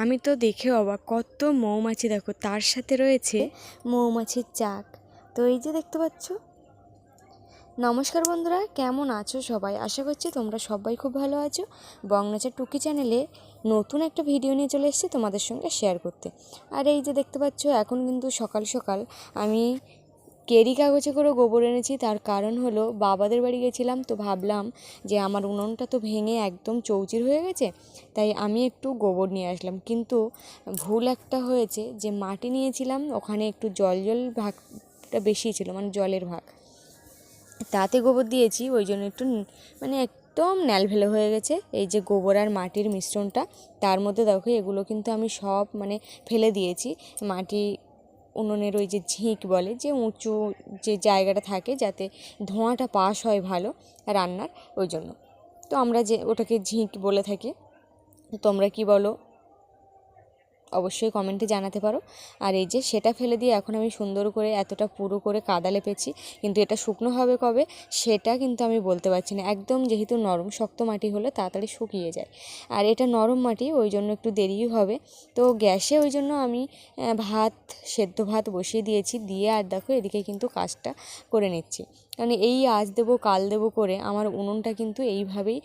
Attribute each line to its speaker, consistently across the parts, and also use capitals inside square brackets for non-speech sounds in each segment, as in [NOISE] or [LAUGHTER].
Speaker 1: আমি তো দেখে অবাক, কত মৌমাছি দেখো, তার সাথে রয়েছে। মৌমাছির চাক। তো এই যে দেখতে পাচ্ছ? নমস্কার বন্ধুরা, কেমন আছো সবাই? আশা করছি তোমরা সবাই খুব ভালো আছো। বংনাচার টুকি চ্যানেলে নতুন একটা ভিডিও নিয়ে চলে এসেছি তোমাদের সঙ্গে শেয়ার করতে। আর এই যে দেখতে পাচ্ছ, এখন কিন্তু সকাল সকাল আমি কেরি কাগজে করে গোবর এনেছি, তার কারণ হলো বাবাদের বাড়ি গেছিলাম তো ভাবলাম যে আমার উনুনটা তো ভেঙে একদম চৌচির হয়ে গেছে, তাই আমি একটু গোবর নিয়ে আসলাম। কিন্তু ভুল একটা হয়েছে যে মাটি নিয়েছিলাম, ওখানে একটু জল জল ভাগটা বেশি ছিল মানে জলের ভাগ। তাতে গোবর দিয়েছি, ওই জন্য একটু মানে একদম ন্যালভেলে হয়ে গেছে, এই যে গোবর আর মাটির মিশ্রণটা, তার মধ্যে দেখো এগুলো কিন্তু আমি সব মানে ফেলে দিয়েছি, মাটি উনুনের ওই যে ঝিঁক বলে, যে উঁচু যে জায়গাটা থাকে যাতে ধোঁয়াটা পাস হয় ভালো রান্নার, ওই জন্য। তো আমরা যে ওটাকে ঝিঁক বলে থাকি তোমরা কি বলো অবশ্যই কমেন্টে জানাতে পারো। আর এই যে সেটা ফেলে দিয়ে এখন আমি সুন্দর করে এতটা পুরো করে কাদা লেপেছি, কিন্তু এটা শুকনো হবে কবে সেটা কিন্তু আমি বলতে পারছি না। একদম যেহেতু নরম, শক্ত মাটি হলে তাড়াতাড়ি শুকিয়ে যায়। আর এটা নরম মাটি, ওই জন্য একটু দেরিই হবে। তো গ্যাসে ওই জন্য আমি ভাত, সেদ্ধ ভাত বসিয়ে দিয়েছি। দিয়ে আর দেখো এদিকে কিন্তু কাজটা করে নিচ্ছি। কারণ এই আজ দেবো, কাল দেবো করে আমার উনুনটা কিন্তু এইভাবেই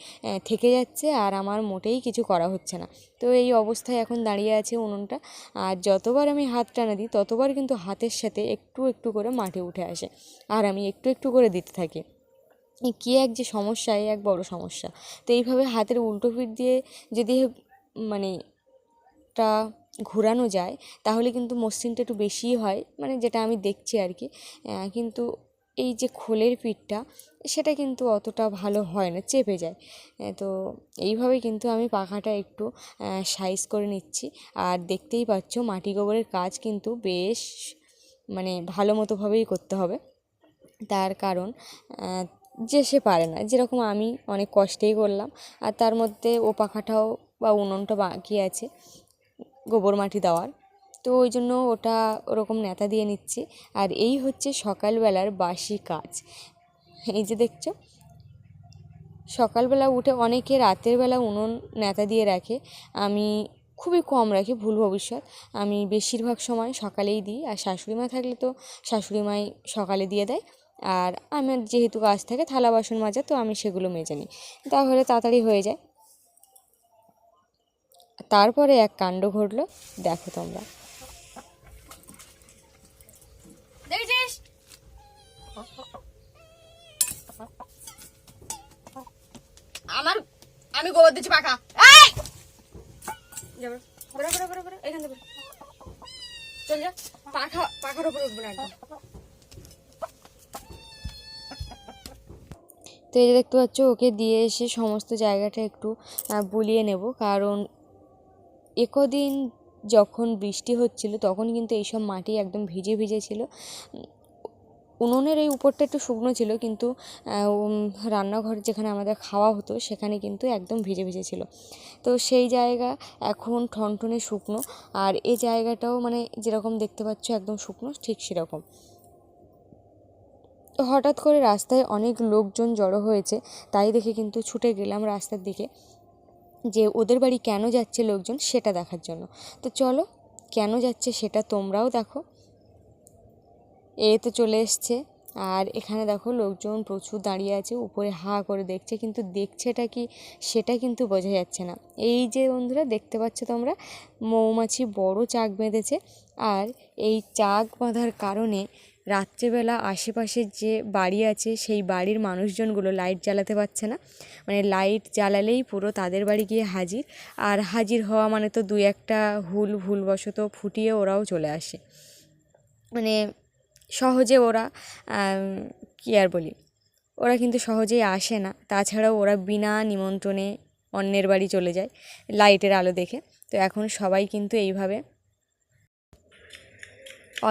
Speaker 1: থেকে যাচ্ছে আর আমার মোটেই কিছু করা হচ্ছে না। তো এই অবস্থায় এখন দাঁড়িয়ে আছে উনুনটা। আর যতবার আমি হাত টানা দিই, ততবার কিন্তু হাতের সাথে একটু একটু করে মাটি উঠে আসে। আর আমি একটু একটু করে দিতে থাকি। কী এক যে সমস্যা এই এক বড় সমস্যা। তো এইভাবে হাতের উল্টো পিঠ দিয়ে যদি মানে টা ঘোরানো যায়, তাহলে কিন্তু মসৃণটা একটু বেশিই হয় মানে যেটা আমি দেখছি আর কি। কিন্তু এই যে খোলের পিঠটা, সেটা কিন্তু অতটা ভালো হয় না, চেপে যায়। তো এইভাবে কিন্তু আমি পাখাটা একটু সাইজ করে নিচ্ছি। আর দেখতেই পাচ্ছ মাটি গোবরের কাজ কিন্তু বেশ মানে ভালো মতোভাবেই করতে হবে। তার কারণ যে সে পারে না। যেরকম আমি অনেক কষ্টেই করলাম, আর তার মধ্যে ও পাখাটাও বা উনুনটা বাকি আছে, গোবর মাটি দেওয়ার। তো ওই জন্য ওটা ওরকম নেতা দিয়ে নিচ্ছি। আর এই হচ্ছে সকালবেলার বাসি কাজ। এই যে দেখছ, সকালবেলা উঠে অনেকে রাতের বেলা উনুন নেতা দিয়ে রাখে। আমি খুবই কম রাখি, ভুল ভবিষ্যৎ। আমি বেশিরভাগ সময় সকালেই দিই। আর শাশুড়ি মা থাকলে তো শাশুড়ি মাই সকালে দিয়ে দেয়। আর আমার যেহেতু কাজ থাকে, থালা বাসন মাজা, তো আমি সেগুলো মেজে নিই। তাহলে তাড়াতাড়ি হয়ে যায়। তারপরে এক কাণ্ড ঘটলো, দেখো তোমরা
Speaker 2: দেখেছিস আমার আমি গোবর দিচ্ছি, পাখা।
Speaker 1: তো এই যে দেখতে পাচ্ছ, ওকে দিয়ে এসে সমস্ত জায়গাটা একটু বুলিয়ে নেব। কারণ একদিন যখন বৃষ্টি হচ্ছিল, তখন কিন্তু এইসব মাটি একদম ভিজে ভিজে ছিল। উনুনের এই উপরটা একটু শুকনো ছিল, কিন্তু রান্নাঘর যেখানে আমাদের খাওয়া হতো, সেখানে কিন্তু একদম ভিজে ভিজে ছিল। তো সেই জায়গা এখন ঠনঠনে শুকনো, আর এই জায়গাটাও মানে যেরকম দেখতে পাচ্ছ একদম শুকনো, ঠিক সেরকম। হঠাৎ করে রাস্তায় অনেক লোকজন জড়ো হয়েছে, তাই দেখে কিন্তু ছুটে গেলাম রাস্তার দিকে, যে ওদের বাড়ি কেন যাচ্ছে লোকজন সেটা দেখার জন্য। তো চলো, কেন যাচ্ছে সেটা তোমরাও দেখো। এ তো চলে এসছে। আর এখানে দেখো লোকজন প্রচুর দাঁড়িয়ে আছে, উপরে হা করে দেখছে, কিন্তু দেখছেটা কি সেটা কিন্তু বোঝা যাচ্ছে না। এই যে বন্ধুরা, দেখতে পাচ্ছ তোমরা, মৌমাছি বড় চাক বেঁধেছে। আর এই চাক বাঁধার কারণে রাত্রেবেলা আশেপাশে যে বাড়ি আছে, সেই বাড়ির মানুষজনগুলো লাইট জ্বালাতে পারছে না। মানে লাইট জ্বালালেই পুরো তাদের বাড়ি গিয়ে হাজির। আর হাজির হওয়া মানে তো দুই একটা হুল ভুলবশত ফুটিয়ে ওরাও চলে আসে। মানে সহজে ওরা কী আর বলি, ওরা কিন্তু সহজেই আসে না। তাছাড়াও ওরা বিনা নিমন্ত্রণে অন্যের বাড়ি চলে যায় লাইটের আলো দেখে। তো এখন সবাই কিন্তু এইভাবে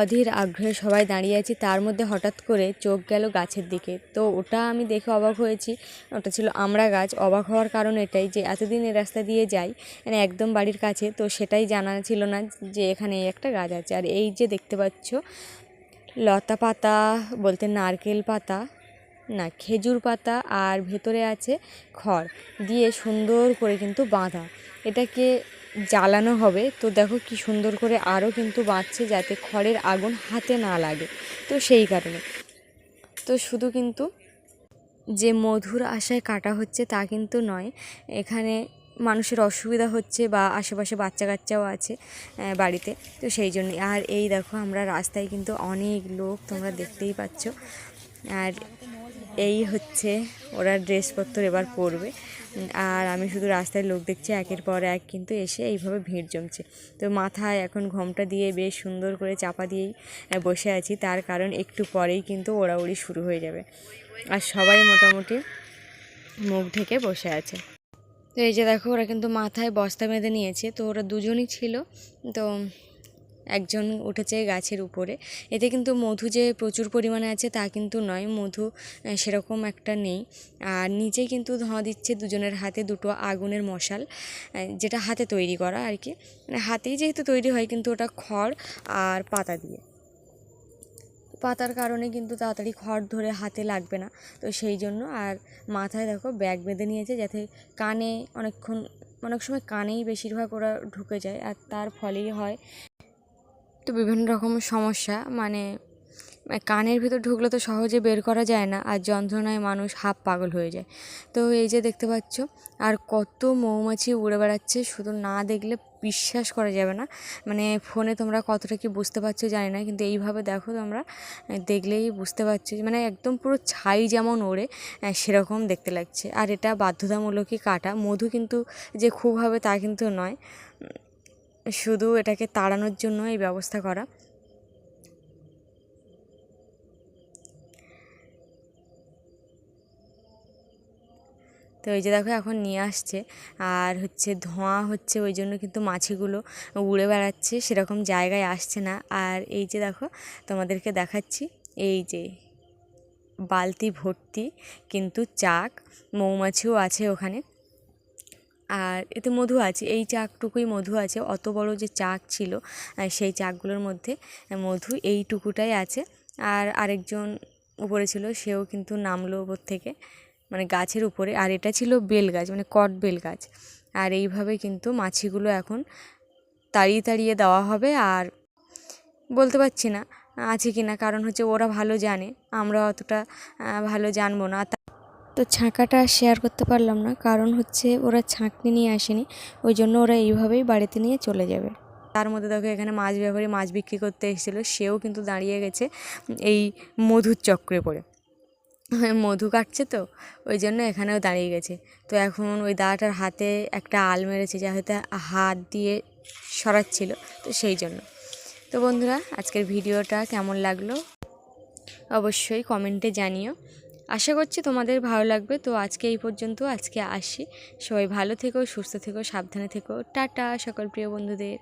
Speaker 1: অধীর আগ্রহে সবাই দাঁড়িয়ে আছি। তার মধ্যে হঠাৎ করে চোখ গেল গাছের দিকে। তো ওটা আমি দেখে অবাক হয়েছি। ওটা ছিল আমড়া গাছ। অবাক হওয়ার কারণ এটাই যে এতদিন এই রাস্তা দিয়ে যাই মানে একদম বাড়ির কাছে, তো সেটাই জানা ছিল না যে এখানে একটা গাছ আছে। আর এই যে দেখতে পাচ্ছ লতা পাতা, বলতে নারকেল পাতা, না খেজুর পাতা আর ভেতরে আছে খড় দিয়ে সুন্দর করে কিন্তু বাঁধা। এটাকে জ্বালানো হবে। তো দেখো কি সুন্দর করে আরও কিন্তু বাঁধছে যাতে খড়ের আগুন হাতে না লাগে। তো সেই কারণে। তো শুধু কিন্তু যে মধুর আশায় কাটা হচ্ছে তা কিন্তু নয়। এখানে মানুষের অসুবিধা হচ্ছে বা আশেপাশে বাচ্চা কাচ্চাও আছে বাড়িতে। তো সেই জন্য, আর এই দেখো আমরা রাস্তায় কিন্তু অনেক লোক তোমরা দেখতেই পাচ্ছ। আর এই হচ্ছে ওরা ড্রেসপত্র এবার পরবে। আর আমি শুধু রাস্তায় লোক দেখছি, একের পর এক কিন্তু এসে এইভাবে ভিড় জমছে। তো মাথায় এখন ঘোমটা দিয়ে বেশ সুন্দর করে চাপা দিয়েই বসে আছি। তার কারণ একটু পরেই কিন্তু ওড়াউড়ি শুরু হয়ে যাবে। আর সবাই মোটামুটি মুখ ঢেকে বসে আছে। তো এই যে দেখো, ওরা কিন্তু মাথায় বস্তা বেঁধে নিয়েছে। তো ওরা দুজনই ছিল। তো একজন উঠেছে গাছের উপরে। এতে কিন্তু মধু যে প্রচুর পরিমাণে আছে তা কিন্তু নয়, মধু সেরকম একটা নেই। আর নিচে কিন্তু ধোঁয়া দিচ্ছে দুজনের হাতে দুটো আগুনের মশাল যেটা হাতে তৈরি করা আর কি। মানে হাতেই যেহেতু তৈরি হয়, কিন্তু ওটা খড় আর পাতা দিয়ে। পাতার কারণে কিন্তু তাড়াতাড়ি খড় ধরে হাতে লাগবে না। তো সেই জন্য আর মাথায় দেখো ব্যাগ বেঁধে নিয়েছে যাতে কানে অনেকক্ষণ, অনেক সময় কানেই বেশিরভাগ ওরা ঢুকে যায় আর তার ফলেই হয়। তো বিভিন্ন রকম সমস্যা মানে মানে কানের ভিতর ঢুকলে তো সহজে বের করা যায় না আর যন্ত্রণায় মানুষ হাফ পাগল হয়ে যায়। তো এই যে দেখতে পাচ্ছ, আর কত মৌমাছি উড়ে বেড়াচ্ছে, শুধু না দেখলে বিশ্বাস করা যাবে না। মানে ফোনে তোমরা কতটা কি বুঝতে পারছ জানি না, কিন্তু এইভাবে দেখো তোমরা, দেখলেই বুঝতে পারছ মানে একদম পুরো ছাই যেমন ওড়ে সেরকম দেখতে লাগছে। আর এটা বাধ্যতামূলকই কাটা। মধু কিন্তু যে খুব হবে তা কিন্তু নয়। শুধু এটাকে তাড়ানোর জন্য এই ব্যবস্থা করা। তো এই যে দেখো এখন নিয়ে আসছে। আর হচ্ছে ধোঁয়া হচ্ছে, ওই জন্য কিন্তু মাছিগুলো উড়ে বেড়াচ্ছে, সেরকম জায়গায় আসছে না। আর এই যে দেখো, তোমাদেরকে দেখাচ্ছি, এই যে বালতি ভর্তি কিন্তু চাক, মৌমাছিও আছে ওখানে। আর এতে মধু আছে, এই চাকটুকুই মধু আছে, অত বড় যে চাক ছিল সেই চাকগুলোর মধ্যে মধু এইটুকুটাই আছে। আর আরেকজন উপরে ছিল, সেও কিন্তু নামলো উপর থেকে। মানে গাছের উপরে, আর এটা ছিল বেল গাছ মানে কট বেল গাছ। আর এইভাবে কিন্তু মাছিগুলো এখন তাড়িয়ে তাড়িয়ে দেওয়া হবে, আর বলতে পারছি না, আছে কি না, কারণ হচ্ছে ওরা ভালো জানে, আমরা অতটা ভালো জানব না। তো ছাঁকাটা শেয়ার করতে পারলাম না, কারণ হচ্ছে ওরা ছাঁকনি নিয়ে আসেনি, ওই জন্য ওরা এইভাবেই বাড়িতে নিয়ে চলে যাবে। তার মধ্যে দেখো এখানে মাছ ব্যবহারী মাছ বিক্রি করতে এসেছিল, সেও কিন্তু দাঁড়িয়ে গেছে এই মধুর চক্রে পড়ে। [LAUGHS] মধু কাটছে তো, ওই জন্য এখানেও দাঁড়িয়ে গেছে। তো এখন ওই দাদাটার হাতে একটা আল মেরেছে যা হয়তো হাত দিয়ে সরাচ্ছিল, তো সেই জন্য। তো বন্ধুরা, আজকের ভিডিওটা কেমন লাগল? অবশ্যই কমেন্টে জানিও। আশা করছি তোমাদের ভালো লাগবে। তো আজকে এই পর্যন্ত, আজকে আসি। সবাই ভালো থেকো, সুস্থ থেকো, সাবধানে থেকো। টাটা সকল প্রিয় বন্ধুদের।